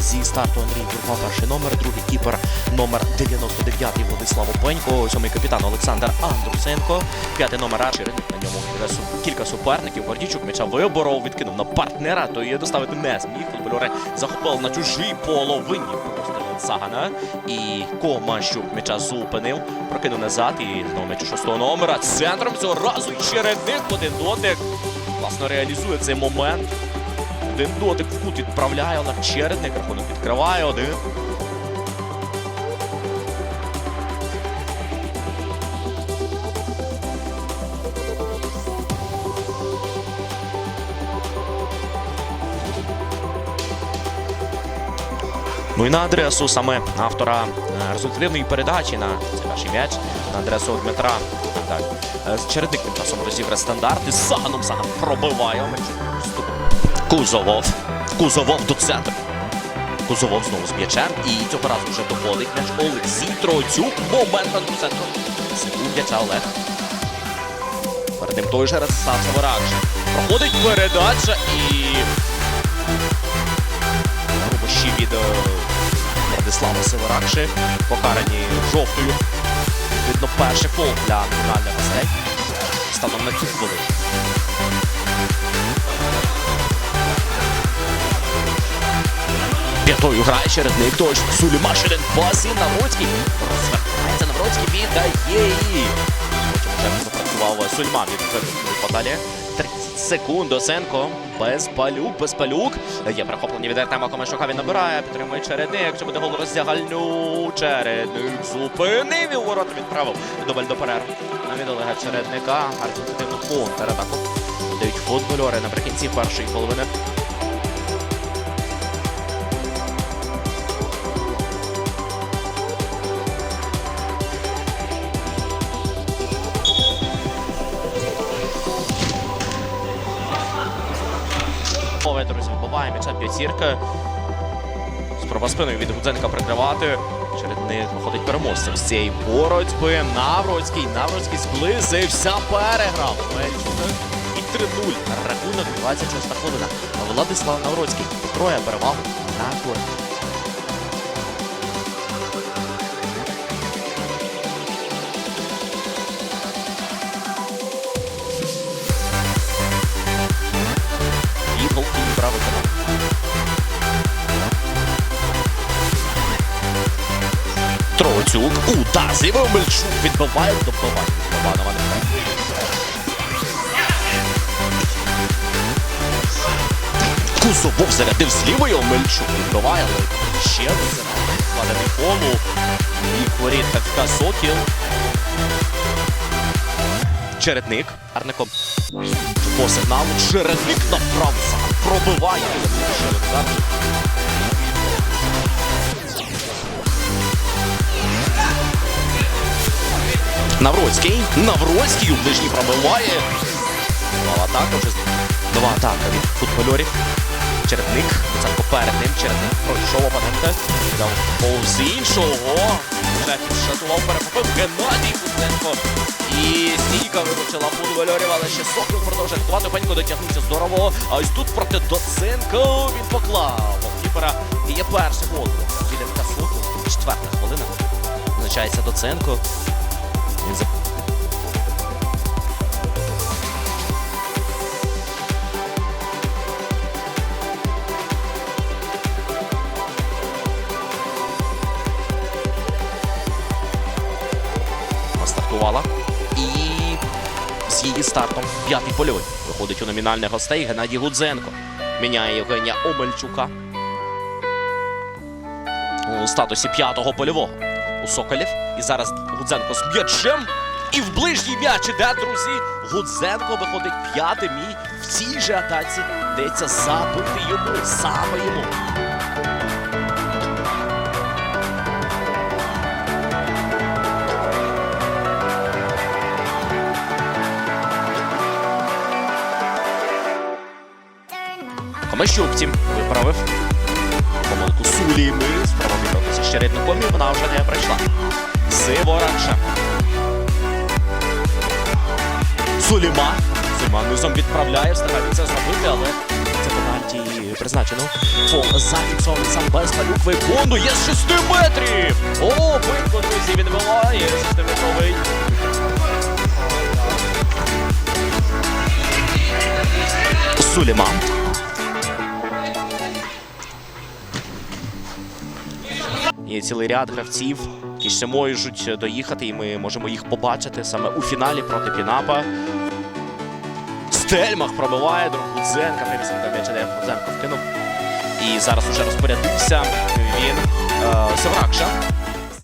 Зі старту Андрій Бурма, перший номер, другий кіпер номер 99 Владислав Опенько, сьомий капітан Олександр Андрусенко, п'ятий номер Арчерин. На ньому кілька суперників. Гордійчук м'яча виборов, відкинув на партнера, то її доставити не зміг. Футбольори захопили на чужій половині Сагана. І Комащук м'яча зупинив, прокинув назад і знову м'яч шостого номера. Центром цього разу чередник в один дотик. Власно реалізує цей момент. Один дотик в кут відправляє, але чередник рахунок відкриває один. Ну і на адресу саме автора е, результативної передачі на цей перший м'яч, на адресу Дмитра. Так, е, Чередник тим часом розіграє стандарти. З Саганом Саган пробиває. м'яч. Кузовов. Кузовов до центру. Кузовов знову з м'ячем. І цього разу вже доходить м'яч Олексій Троцюк. Момент Андрусенко. Секунд м'яча Олег. Перед ним той же Ростислав Саворадж. Проходить передача і Рубощі від е, Владислава Северакши. Покарані жовтою. Видно, перший фол для національних гостей. Станом на цю хвилину. П'ятою грає чередник точно. Суліма ще один пас Навроцький. Розвертається Навроцький, віддає її. Потім вже запрацював Сульман від подалі. 30 секунд Досенко. Без палюк, без палюк. Є перехоплення від Артема Комашука. Він набирає, підтримує чередник. Якщо буде гол роздягальню. Чередник зупинив і у ворота відправив. Дубль до перерви. На від Олега Чередника. Результативну контратаку. Дають футбольори наприкінці першої половини. Друзі, вбиває м'яча п'ятірка. Спроба спиною від Гудзенка прикривати. Серед них виходить переможцем з цієї боротьби. Навроцький. Навроцький зблизився, переграв. Мельчук. І 3-0. Рахунок 26 хвилина. Владислав Навроцький. Троє перевагу на корт. Троцюк. Удар з лівою Мельчук відбиває не грає. Кузовов зарядив з лівою Мельчук відбиває, але ще заряд. Падає полу. І хворіт ФК Сокіл. Чередник. Арником. По сигналу Чередник направо сам пробиває. Ще Навроцький. Навроцький у ближній пробиває. Нова атака вже. Нова атака від футбольорів. Чередник. Ценко перед ним. Чередник пройшов опонента. Дав повз іншого. Вже підшатував, перехопив Геннадій Куценко. І стійка виручила футбольорів, але ще Сокол продовжує атакувати. Пенько дотягнувся здорово. А ось тут проти Доценко він поклав. Голкіпера. Є перший гол. Біля Сокол. Четверта хвилина. Визначається Доценко. Стартувала. І з її стартом п'ятий польовий. Виходить у номінальних гостей Геннадій Гудзенко. Міняє Євгенія Омельчука. У статусі п'ятого польового у Соколів. І зараз Гудзенко з м'ячем. І в ближній м'яч іде, друзі. Гудзенко виходить п'ятим і в цій же атаці дається забити йому, саме йому. Комащук, втім, виправив помилку. Справа відбиватися ще рідником, і вона вже не прийшла. Сиворача. Суліма. Суліма низом відправляє, встигається зробити, але це пенальті. призначено. Фол зафіксований сам без Безпалюк виконує з 6 метрів. О, битко, друзі, відбиває 6-метровий. Суліман. Є цілий ряд гравців, які ще можуть доїхати, і ми можемо їх побачити саме у фіналі проти Пінапа. Стельмах пробиває друг Гудзенка. Де Гудзенко вкинув. І зараз уже розпорядився він е, Севракша.